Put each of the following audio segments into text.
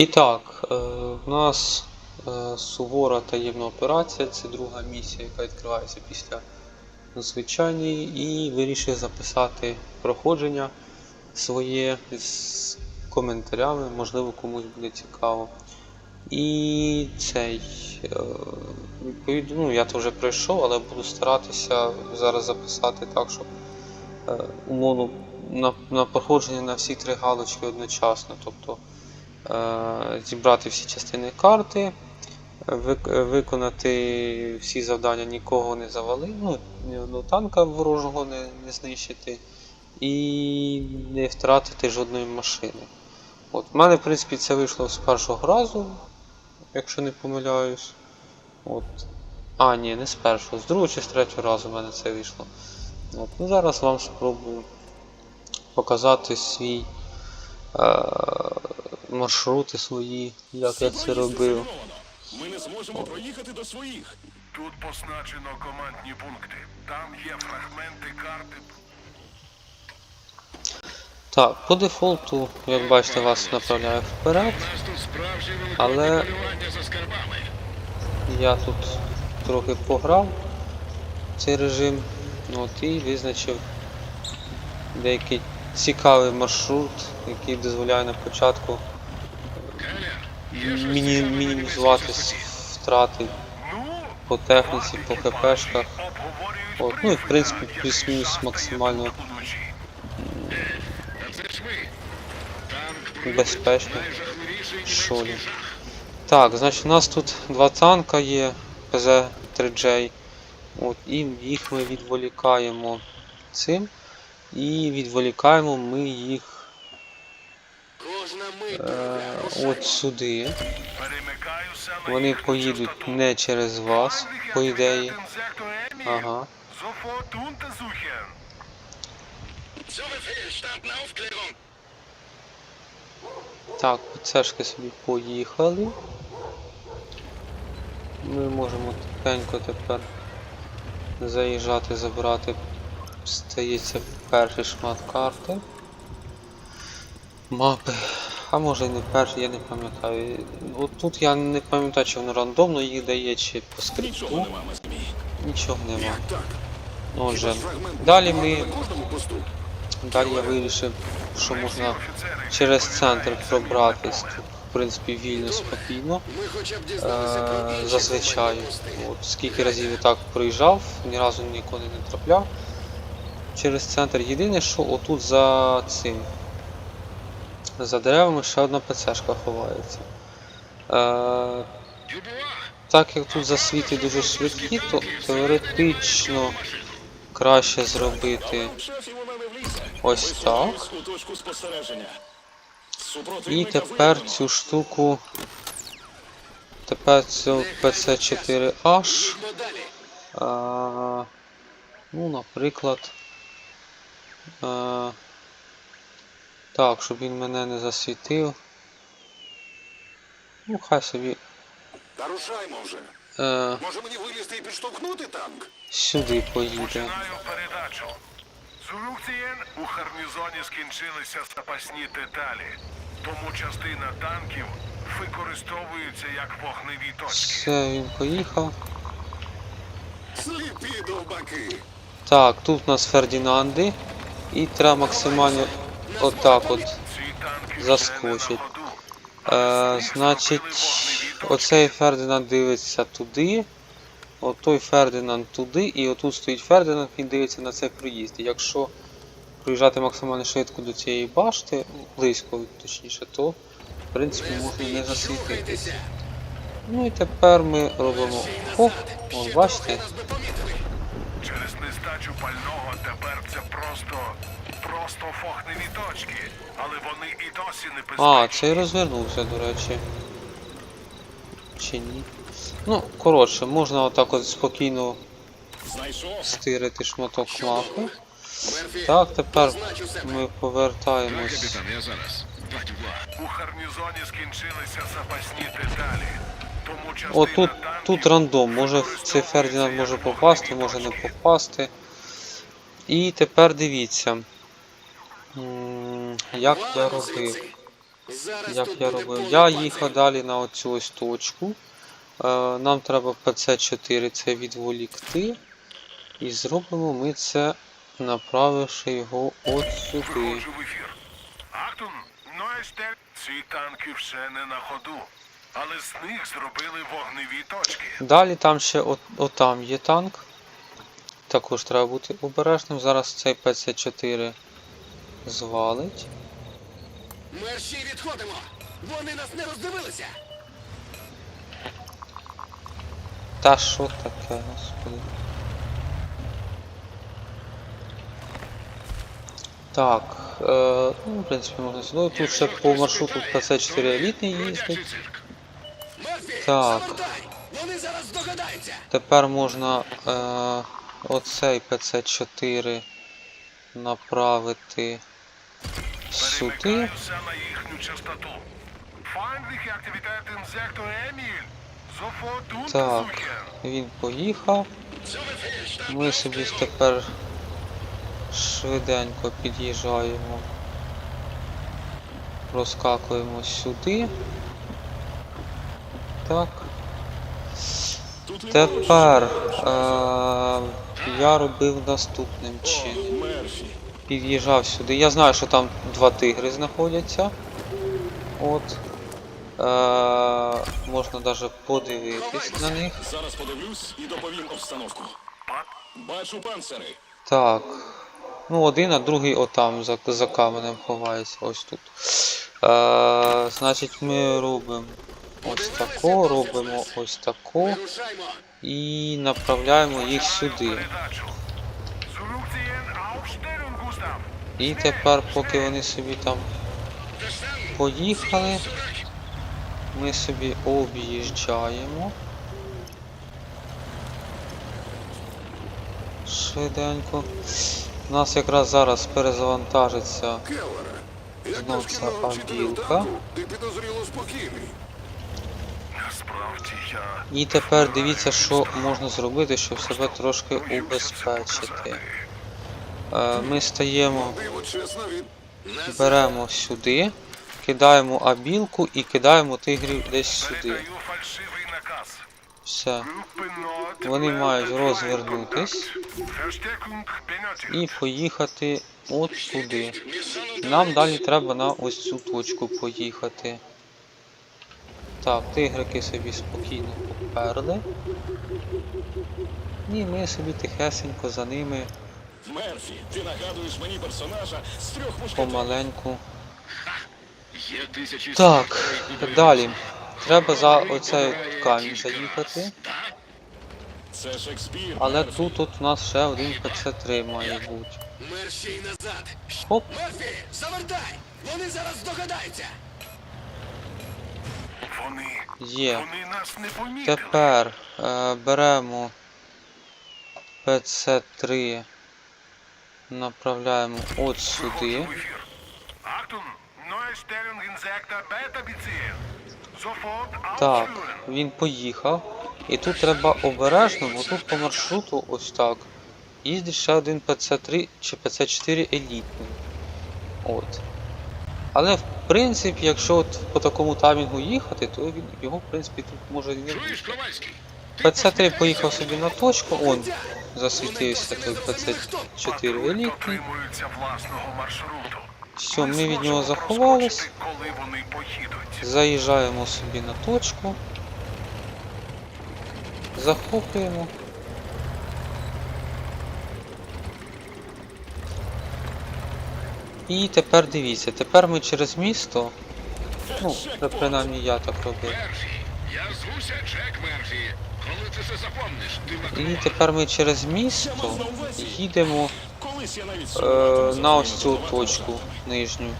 І так, е, в нас е, сувора таємна операція, це друга місія, яка відкривається після звичайної, і вирішив записати проходження своє з коментарями, можливо комусь буде цікаво. І цей, е, ну я то вже пройшов, але буду старатися зараз записати так, щоб умовно на, на проходження на всі три галочки одночасно. Тобто зібрати всі частини карти, виконати всі завдання, нікого не завалити, ну, ні одного танка ворожого не, не знищити і не втратити жодної машини. От, в мене, в принципі, це вийшло з першого разу, якщо не помиляюсь. От. А, ні, не з першого, з другого чи з третього разу в мене це вийшло. От. Ну, зараз вам спробую показати свій е- маршрути свої, як я це робив. Ми не зможемо проїхати до своїх. Тут позначено командні пункти. Там є фрагменти карти. Так, по дефолту, як бачите, вас направляю вперед, Нас тут справжнє Але- я тут трохи пограв цей режим, ну, от, і визначив деякий цікавий маршрут, який дозволяє на початку міні- мінімізувати втрати по техніці, по ХПшках. От, ну і в принципі плюс-мінус максимально Безпечно. жах. Так, значить у нас тут два танка є ПЗ-3J. От, і їх ми відволікаємо цим. І відволікаємо ми їх. Е, от сюди. Вони поїдуть не через вас, по ідеї. Ага. Так, цешки собі поїхали. Ми можемо тихенько тепер заїжджати, забирати, стається перший шмат карти. Мапи. А може і не перший, я не пам'ятаю. От тут я не пам'ятаю, чи воно рандомно їх дає, чи по скрипту. Нічого нема. Отже, фрагмент далі ми. Далі я вирішив, що можна через центр пробратись. Тут, в принципі, вільно, спокійно. Е, Зазвичай. От, скільки разів я так проїжджав, ні разу ніколи не трапляв через центр. Єдине, що отут за цим. За деревами ще одна ПЦшка ховається. Е, так як тут засвіти дуже швидкі, то теоретично краще зробити ось так. І тепер цю штуку. Тепер цю PC4H. Їдьмо далі. А, ну, наприклад. А, так, щоб він мене не засвітив. Ну, хай собі Та рушаймо вже. е, Може мені вилізти і підштовхнути танк? сюди поїде. Починаю передачу. У гарнізоні скінчилися запасні деталі. Тому частина танків використовується як вогневі точки. Все, він поїхав. Сліпі довбаки. Так, тут у нас Фердінанди. І треба максимально отак от. Заскочить. Е, значить, оцей Фердинанд дивиться туди, отой Фердинанд туди, і отут стоїть Фердинанд, він дивиться на цей проїзд. Якщо проїжджати максимально швидко до цієї башти, близько точніше, то в принципі можна не засвітитись. Ну і тепер ми робимо хоп, от бачите. Через нестачу пального тепер це просто. Просто фохневі точки. Але вони і досі не безпечні. А, цей розвернувся, до речі. Чи ні? Ну, коротше, можна отак от спокійно Знайшов. стирити шматок мапи. Мерфі, Так, тепер ми повертаємось. я зараз. У гарнізоні скінчилися запасні деталі. Тому частина Отут тут рандом, може в цей Фердінанд може попасти, може не попасти. І тепер дивіться. Як я робив. Як я робив. Я їхав далі на оцю ось точку. Е, Нам треба PC4 це відволікти. І зробимо ми це, направивши його от сюди. Нойстер. Ці танки все не на ходу. Але з них зробили вогневі точки. Далі там ще от, отам є танк. Також треба бути обережним. Зараз цей PC4 звалить. Мерші відходимо! Вони нас не роздивилися! Та що таке, господи. Так, е, ну, в принципі, можна сюди. Тут ще по маршруту PC4 елітний їздить. Так. Вони зараз здогадаються! Тепер можна е, оцей PC4 направити сюди. На їхню частоту. Aktivität im Sektor Emil. Так, він поїхав. Ми собі тепер швиденько під'їжджаємо. Розкакуємо сюди. Так. Тепер е, я робив наступним чином. Під'їжджав сюди. Я знаю, що там два тигри знаходяться. От. Е, можна навіть подивитись на них. Зараз подивлюсь і доповім обстановку. Бачу панцири. Так. Ну, один, а другий отам за, за каменем ховається. Ось тут. Е, значить, ми робимо ось тако, робимо ось тако і направляємо їх сюди. І тепер, поки вони собі там поїхали, ми собі об'їжджаємо. Швиденько. У нас якраз зараз перезавантажиться знов ця авілка. І тепер дивіться, що можна зробити, щоб себе трошки убезпечити. Е, Ми стаємо, беремо сюди, кидаємо абілку і кидаємо тигрів десь сюди. Все. Вони мають розвернутись і поїхати от туди. Нам далі треба на ось цю точку поїхати. Так, тигрики собі спокійно поперли. І ми собі тихесенько за ними Мерфі, ти нагадуєш мені персонажа з трьох мушкетерів. помаленьку. Є тисячі... Так, далі. Треба за оцей камінь заїхати. Це Шекспір. Але тут от у нас ще один ПЦ3 має бути. Мерші назад! Хоп, Мерфі, завертай! Вони зараз здогадаються! Вони, є. вони нас не помітили. Тепер е, беремо PC3, направляємо от сюди. Так, він поїхав. І тут треба обережно, бо тут по маршруту ось так. Їздить ще один PC3 чи PC4 елітний. От. Але в принципі, якщо от по такому таймінгу їхати, то він, його в принципі тут може і не бути. Чуєш, Ковальський? PC3 поїхав собі на точку, он засвітився той PC4 елітний. Все, Ми від нього заховались. Заїжджаємо собі на точку. Захоплюємо. І тепер дивіться, тепер ми через місто. Ну, принаймні я так робив. Я звуся Джек Мерфі. Коли ти це запомниш, ти І тепер ми через місто їдемо е, на ось цю точку нижню.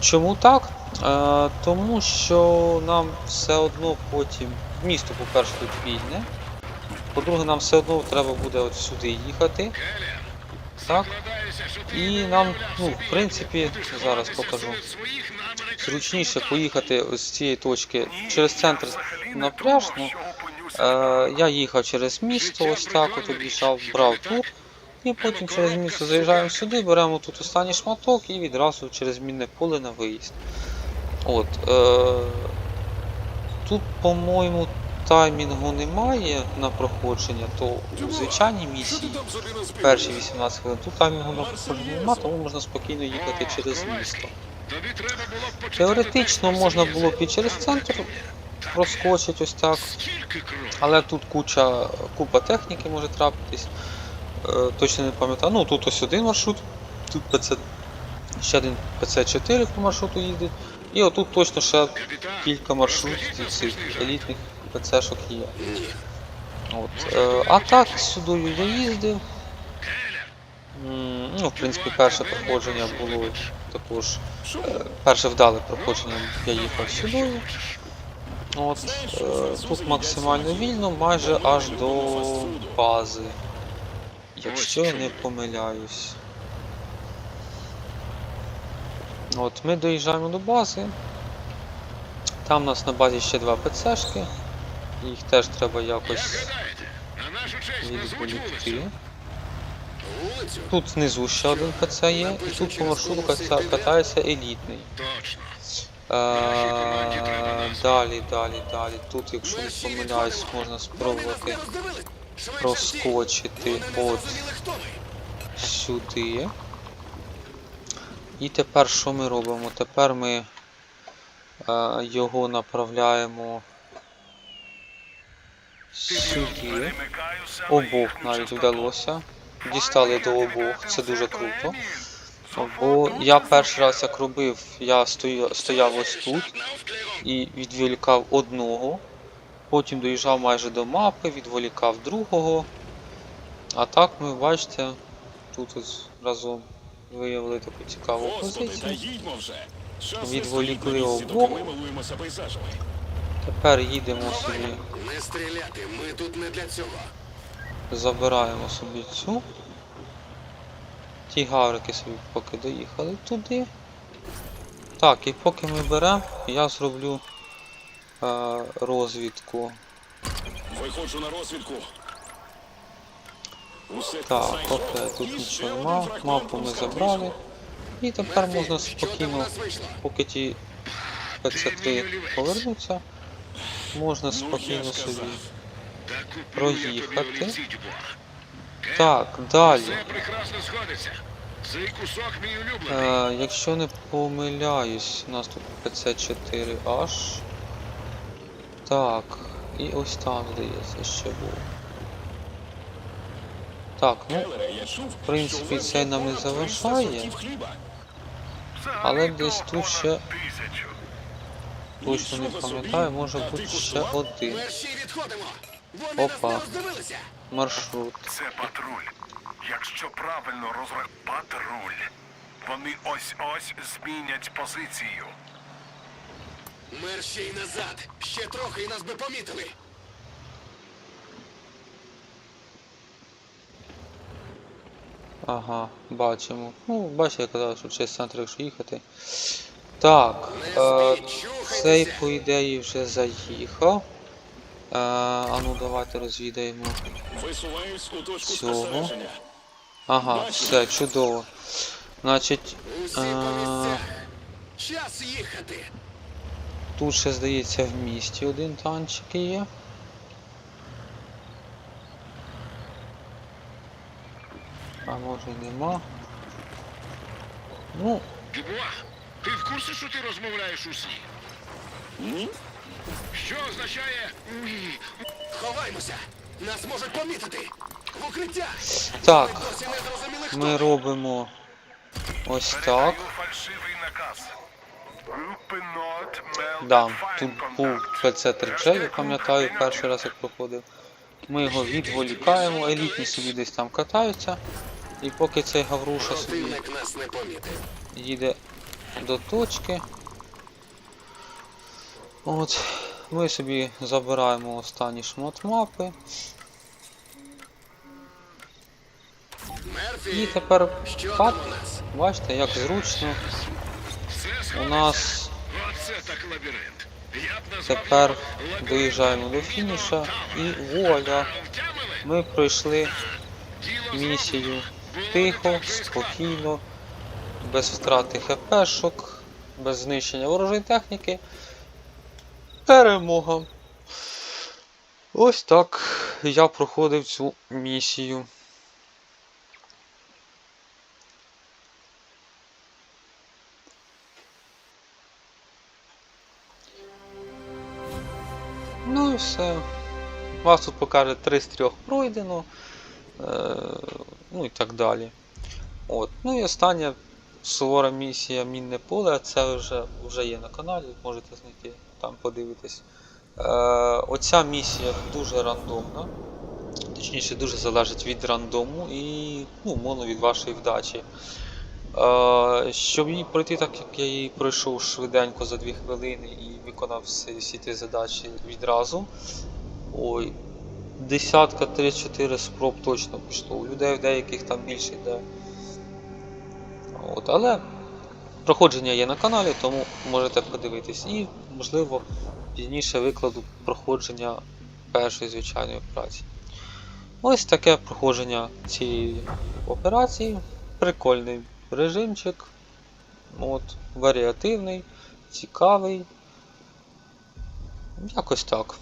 Чому так? Е, тому що нам все одно потім місто, по-перше, тут вільне. По-друге, нам все одно треба буде от сюди їхати. Так. І нам, ну, в принципі, зараз покажу. Зручніше поїхати з цієї точки через центр на думав, пляж. Ну, що опинюся е, я їхав через місто, ось так, от об'їжджав, брав тут. І потім через місто заїжджаємо сюди, беремо тут останній шматок і відразу через мінне поле на виїзд. От. Е- тут, по-моєму, таймінгу немає на проходження, то у звичайній місії перші 18 хвилин. Тут таймінгу на проходження немає, тому можна спокійно їхати через місто. Теоретично можна було б і через центр проскочити ось так. Але тут куча, купа техніки може трапитись. Е, точно не пам'ятаю. Ну тут ось один маршрут, тут ПЦ, ще один ПЦ-4 по маршруту їздить. І отут точно ще кілька маршрутів цих елітних ПЦ-шок є. От. Е, а так, сюди я їздив. Ну, в принципі, перше проходження було також. Е, Перше вдале проходження я їхав сюди. От, е, тут максимально вільно, майже аж до бази. Якщо я не помиляюсь. От, ми доїжджаємо до бази. Там у нас на базі ще два ПЦшки. Їх теж треба якось відволікти. Тут знизу ще один ПЦ є, і тут по маршруту катається елітний. Е, Далі, далі, далі. Тут, якщо не помиляюсь, можна спробувати проскочити от сюди. І тепер що ми робимо? Тепер ми е, його направляємо сюди. Обох навіть вдалося. Дістали до обох, це дуже круто. Бо я перший раз як робив, я стою, стояв ось тут і відволікав одного, потім доїжджав майже до мапи, відволікав другого. А так ми бачите, тут ось разом виявили таку цікаву позицію. Відволікли обох. Тепер їдемо собі, Не стріляти, ми тут не для цього. Забираємо собі цю. Ті гаврики собі поки доїхали туди. Так, і поки ми беремо, я зроблю е, розвідку. Виходжу на розвідку. Так, окей, тут нічого нема, мапу ми забрали. І тепер можна спокійно, поки ті ПЦ3 повернуться, можна Ну, спокійно собі. казав. Та куплю я проїхати. Так, далі. Цей кусок мій улюблений. Е, якщо не помиляюсь, у нас тут ПЦ4H. Так, і ось там, здається, ще був. Так, ну, в принципі, що ви це нам не понад 300 заважає. Але десь тут ще- точно не пам'ятаю, може бути ще один. Вони Опа. нас не роздивилися. маршрут. Це патруль. Якщо правильно розрах... Патруль. Вони ось-ось змінять позицію. Мерші назад. Ще трохи і нас би помітили. Ага, бачимо. Ну, бачите, я казав, що через центр, якщо їхати. Так, е, цей, по ідеї, вже заїхав. Е, а ну давайте розвідаємо. Цього. Ага, все, чудово. Значить, Усі е, їхати. тут ще, здається, в місті один танчик є. А може нема. Ну, Дюбуа, ти в курсі, що ти розмовляєш у сні? Ні? Що означає? Ховаймося. Нас можуть помітити. В укриття. так, Ми робимо ось так. Да, тут був PC3J, я пам'ятаю, перший раз як проходив. Ми його відволікаємо, елітні собі десь там катаються. І поки цей Гавруша собі їде до точки. От, ми собі забираємо останній шмат мапи. І тепер нас? бачите, як зручно. У нас тепер доїжджаємо до фініша і! Втямили? Ми пройшли місію тихо, спокійно, без втрати хпшок. без знищення ворожої техніки. Перемога. Ось так я проходив цю місію. Ну і все. Вас тут покаже 3 з 3 пройдено. Е, ну і так далі. От. Ну і остання сувора місія Мінне поле, це вже, вже є на каналі, можете знайти, там подивитись. Е, оця місія дуже рандомна. Точніше, дуже залежить від рандому і ну, моно від вашої вдачі. Е, щоб її пройти так, як я її пройшов швиденько за 2 хвилини і виконав всі, всі ті задачі відразу. Ой, десятка 3-4 спроб точно пішло. У людей деяких там більше йде. От, але проходження є на каналі, тому можете подивитись. І, можливо, пізніше викладу проходження першої звичайної операції. Ось таке проходження цієї операції. Прикольний режимчик. От, варіативний, цікавий. Якось так.